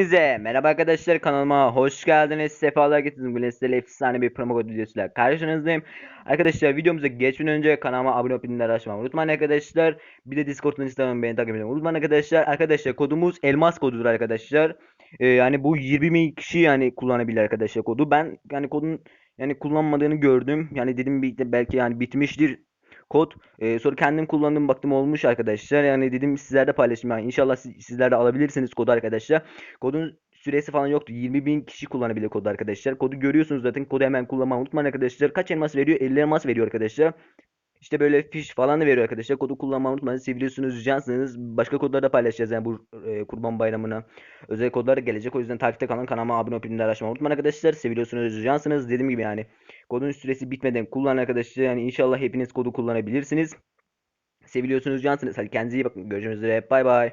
Hepinize merhaba arkadaşlar kanalıma hoş geldiniz. Sefalar getirdiniz. Bugün sizlerle efsane bir promo kod videosuyla karşınızdayım. Arkadaşlar videomuza geçmeden önce kanalıma abone olup bildirimleri açmayı unutmayın arkadaşlar. Bir de Discord'dan Instagram'dan beni takip etmeyi unutmayın arkadaşlar. Arkadaşlar kodumuz elmas kodudur arkadaşlar. Ee, yani bu 20 bin kişi yani kullanabilir arkadaşlar kodu. Ben yani kodun yani kullanmadığını gördüm. Yani dedim belki yani bitmiştir kod. Ee, sonra kendim kullandım baktım olmuş arkadaşlar. Yani dedim sizlerle paylaşayım. Yani inşallah siz, sizler de alabilirsiniz kodu arkadaşlar. Kodun süresi falan yoktu. 20 bin kişi kullanabilir kodu arkadaşlar. Kodu görüyorsunuz zaten. Kodu hemen kullanmayı unutmayın arkadaşlar. Kaç elmas veriyor? 50 elmas veriyor arkadaşlar. İşte böyle fiş falan da veriyor arkadaşlar. Kodu kullanmayı unutmayın. Seviyorsunuz, cansınız. Başka kodları da paylaşacağız yani bu e, kurban bayramına. Özel kodlar gelecek. O yüzden takipte kalın. Kanalıma abone olup bildirimleri açmayı unutmayın arkadaşlar. Seviyorsunuz, cansınız. Dediğim gibi yani. Kodun süresi bitmeden kullanın arkadaşlar. Yani inşallah hepiniz kodu kullanabilirsiniz. Seviliyorsunuz, cansınız. Hadi kendinize iyi bakın. Görüşmek üzere. Bay bay.